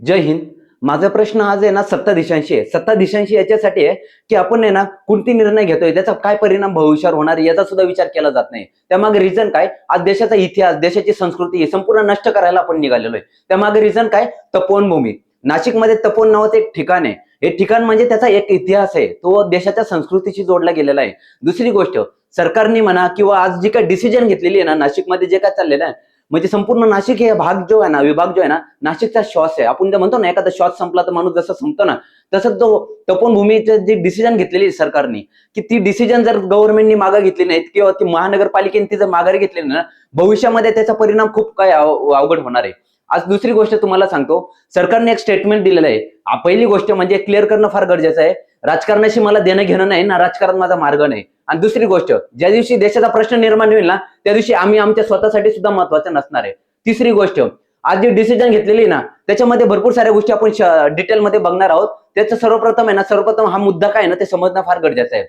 जय हिंद. माझा प्रश्न आज आहे ना सत्ताधीशांशी आहे. सत्ताधीशांशी याच्यासाठी आहे की आपण आहे ना कोणती निर्णय घेतोय त्याचा काय परिणाम भविष्यावर होणार याचा सुद्धा विचार केला जात नाही. त्यामागे रिझन काय? आज देशाचा इतिहास देशाची संस्कृती हे संपूर्ण नष्ट करायला आपण निघालेलो आहे. त्यामागे रिझन काय? तपोवनभूमी. नाशिकमध्ये तपोवन नावाचं एक ठिकाण आहे. हे ठिकाण म्हणजे त्याचा एक इतिहास आहे. तो देशाच्या संस्कृतीशी जोडला गेलेला आहे. दुसरी गोष्ट सरकारने म्हणा किंवा आज जी काय डिसिजन घेतलेली आहे ना नाशिकमध्ये जे काय चाललेलं आहे म्हणजे संपूर्ण नाशिक हे भाग जो आहे ना विभाग जो आहे ना नाशिकचा श्वास आहे. आपण जे म्हणतो ना एखादा श्वास संपला तर माणूस जसं संपतो ना तसं तो तपोवनभूमीचं जे डिसिजन घेतलेली सरकारने की ती डिसिजन जर गव्हर्नमेंटनी मागे घेतली नाहीत किंवा ती महानगरपालिकेने ती जर माघारी घेतली नाही ना भविष्यामध्ये त्याचा परिणाम खूप काय अवघड होणार आहे. आज दुसरी गोष्ट तुम्हाला सांगतो सरकारने एक स्टेटमेंट दिलेलं आहे. पहिली गोष्ट म्हणजे क्लिअर करणं फार गरजेचं आहे. राजकारणाशी मला देणं घेणं नाही ना राजकारण माझा मार्ग नाही. आणि दुसरी गोष्ट ज्या दिवशी देशाचा प्रश्न निर्माण होईल ना त्या दिवशी आम्ही आमच्या स्वतःसाठी सुद्धा महत्वाचं नसणार आहे. तिसरी गोष्ट आज जी डिसिजन घेतलेली ना त्याच्यामध्ये भरपूर साऱ्या गोष्टी आपण डिटेलमध्ये बघणार आहोत. त्याचं सर्वप्रथम आहे ना सर्वप्रथम हा मुद्दा काय ना ते समजणं फार गरजेचं आहे.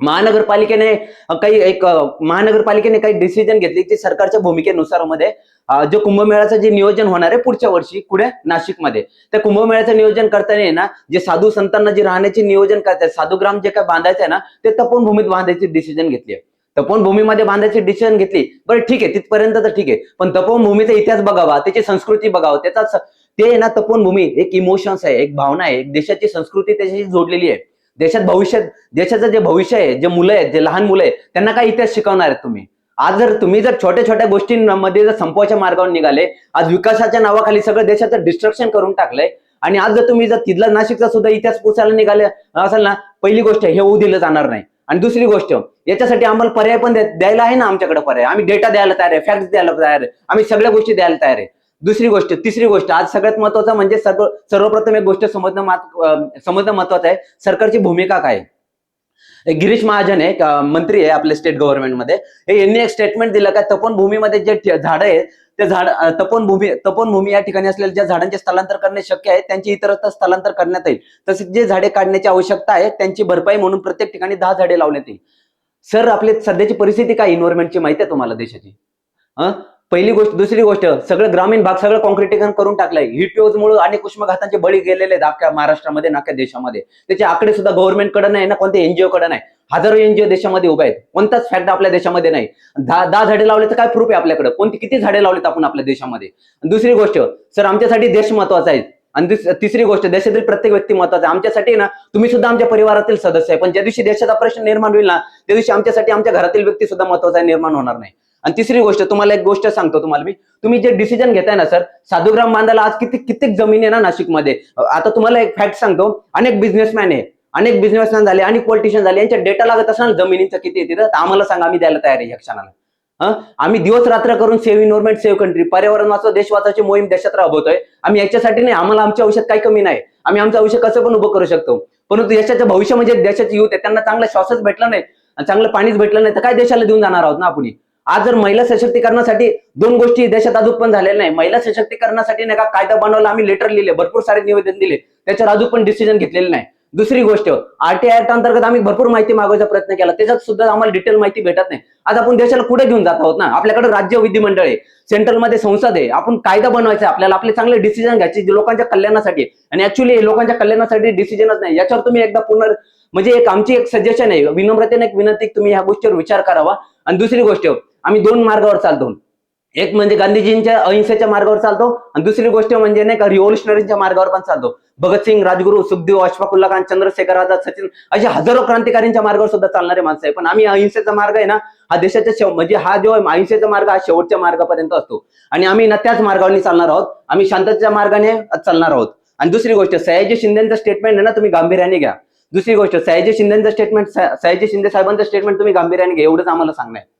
महानगरपालिकेने काही एक महानगरपालिकेने काही डिसिजन घेतली की सरकारच्या भूमिकेनुसारमध्ये जो कुंभमेळ्याचं जे नियोजन होणार आहे पुढच्या वर्षी पुढे नाशिकमध्ये. त्या कुंभमेळ्याचं नियोजन करताना ना जे साधू संतांना जे राहण्याचे नियोजन करतात साधूग्राम जे काय बांधायचं आहे ना ते तपोन भूमीत बांधायची डिसिजन घेतली आहे. भूमीमध्ये बांधायची डिसिजन घेतली बरं ठीक आहे तिथपर्यंत तर ठीक आहे पण तपोन भूमीचा इतिहास बघावा त्याची संस्कृती बघावा त्याचा ते आहे ना तपोवन भूमी एक इमोशन्स आहे एक भावना आहे एक देशाची संस्कृती त्याच्याशी जोडलेली आहे. देशात भविष्यात देशाचं जे भविष्य आहे जे मुलं आहेत जे लहान मुलं आहेत त्यांना काय इतिहास शिकवणार आहेत तुम्ही? आज जर तुम्ही जर छोट्या छोट्या गोष्टींमध्ये जर संपवाच्या मार्गावर निघाले आज विकासाच्या नावाखाली सगळं देशाचं डिस्ट्रक्शन करून टाकलंय आणि आज जर तुम्ही जर तिथला नाशिकचा सुद्धा इतिहास पोचायला निघाले असेल ना पहिली गोष्ट हे होऊ दिलं जाणार नाही. आणि दुसरी गोष्ट याच्यासाठी आम्हाला पर्याय पण द्यायला आहे ना आमच्याकडे पर्याय. आम्ही डेटा द्यायला तयार आहे फॅक्ट द्यायला तयार आहे आम्ही सगळ्या गोष्टी द्यायला तयार आहे. दुसरी गोष्ट तिसरी गोष्ट आज सगळ्यात महत्वाचं म्हणजे सर्व सर्वप्रथम एक गोष्ट समजणं मात- समजणं महत्वाचं आहे सरकारची भूमिका काय गिरीश महाजन आहे एक, मंत्री आहे आपल्या स्टेट गव्हर्नमेंटमध्ये. हे यांनी एक स्टेटमेंट दिलं का तपन भूमीमध्ये जे झाड झाडं आहेत ते झाड तपन भूमी तपन भूमी या ठिकाणी असलेल्या ज्या झाडांचे स्थलांतर करणे शक्य आहे त्यांची इतरत्र स्थलांतर करण्यात येईल. तसेच जे झाडे काढण्याची आवश्यकता आहे त्यांची भरपाई म्हणून प्रत्येक ठिकाणी दहा झाडे लावण्यात येईल. सर आपली सध्याची परिस्थिती काय इन्व्हायरमेंटची माहिती आहे तुम्हाला देशाची. हं? पहिली गोष्ट दुसरी गोष्ट सगळं ग्रामीण भाग सगळं कॉन्क्रिटीकरण करून टाकलंय. हिटवेजमुळे मुळे अनेक उष्माघातांचे बळी गेलेले आहेत अख्ख्या महाराष्ट्रामध्ये नाख्या देशामध्ये. त्याचे आकडे सुद्धा गव्हर्नमेंटकडे नाही ना कोणत्या एनजीओ कडे नाही. हजारो एनजीओ देशामध्ये उभे आहेत. कोणताच फॅक्ट आपल्या देशामध्ये नाही. दहा दहा झाडे लावले तर काय प्रूफ आहे आपल्याकडे? कोणती किती झाडे लावलेत आपण आपल्या देशामध्ये? दुसरी गोष्ट सर आमच्यासाठी देश महत्त्वाचा आहे. आणि तिसरी गोष्ट देशातील प्रत्येक व्यक्ती महत्त्वाचा आहे. आमच्यासाठी ना तुम्ही सुद्धा आमच्या परिवारातील सदस्य आहे. पण ज्या दिवशी देशाचा प्रश्न निर्माण होईल ना त्या दिवशी आमच्यासाठी आमच्या घरातील व्यक्ती सुद्धा महत्त्वाचा आहे, निर्माण होणार नाही. आणि तिसरी गोष्ट तुम्हाला एक गोष्ट सांगतो तुम्हाला मी. तुम्ही जे डिसिजन घेताय ना सर साधुग्राम बांधायला आज किती कित्येक जमीन आहे ना नाशिकमध्ये. आता तुम्हाला एक फॅक्ट सांगतो. अनेक बिझनेसमॅन आहे. अनेक बिझनेसमॅन झाले अनेक पॉलिटिशियन झाले. यांच्या डेटा लागत असणार जमिनीचं किती येते तर आम्हाला सांगा आम्ही द्यायला तयार आहे या क्षणाला. आम्ही दिवस रात्र करून सेव्ह इन्व्हायरमेंट सेव्ह कंट्री पर्यावरण वाचव देश मोहीम देशात राबवतोय. आम्ही याच्यासाठी नाही आम्हाला आमच्या आयुष्यात काही कमी नाही. आम्ही आमचं आयुष्य कसं पण उभं करू शकतो. परंतु देशाचं भविष्य म्हणजे देशाची युथ आहे. त्यांना चांगला श्वासच भेटला नाही. आणि चांगलं पाणीच भेटलं नाही. तर काय देशाला देऊन जाणार आहोत ना आपण? आज जर महिला सशक्तीकरणासाठी दोन गोष्टी देशात अजून पण झालेल्या नाही. महिला सशक्तीकरणासाठी नाही का कायदा बनवला आम्ही लेटर लिहिले भरपूर सारे निवेदन दिले. त्याच्यावर अजून पण डिसिजन घेतलेले नाही. दुसरी गोष्ट आरटीआय ऍक्ट अंतर्गत आम्ही भरपूर माहिती मागवायचा प्रयत्न केला. त्याच्यात सुद्धा आम्हाला डिटेल माहिती भेटत नाही. आज आपण देशाला कुठे घेऊन जात आहोत ना? आपल्याकडे राज्य विधिमंडळ आहे. सेंट्रलमध्ये संसद आहे. आपण कायदा बनवायचा आहे, आपल्याला. आपले चांगले डिसिजन घ्यायचे लोकांच्या कल्याणासाठी आणि ऍक्च्युली लोकांच्या कल्याणासाठी डिसिजनच नाही. याच्यावर तुम्ही एकदा पुनर् म्हणजे एक आमची एक सजेशन आहे. विनम्रतेने एक विनंती तुम्ही ह्या गोष्टीवर विचार करावा. आणि दुसरी गोष्ट आम्ही दोन मार्गावर चालतो. एक म्हणजे गांधीजींच्या अहिंसेच्या मार्गावर चालतो आणि दुसरी गोष्ट म्हणजे नाही का रिव्होल्युशनरीच्या मार्गावर पण चालतो. भगतसिंग राजगुरू सुखदेव अशफाकुल्ला खान चंद्रशेखर आझाद सचिन असे हजारो क्रांतिकारींच्या मार्गावर सुद्धा चालणारे माणसं आहे. पण आम्ही अहिंसेचा मार्ग आहे ना हा देशाच्या म्हणजे हा जो आहे, अहिंसेचा मार्ग हा शेवटच्या मार्गापर्यंत असतो. आणि आम्ही ना त्याच मार्गावर चालणार आहोत. आम्ही शांततेच्या मार्गाने चालणार आहोत. आणि दुसरी गोष्ट सयाजी शिंदेचं स्टेटमेंट आहे ना तुम्ही गांभीर्याने घ्या. दुसरी गोष्ट सयाजी शिंदेचं स्टेटमेंट सयाजी शिंदे साहेबांचं स्टेटमेंट तुम्ही गांभीर्याने घ्या एवढंच आम्हाला सांगणार आहे.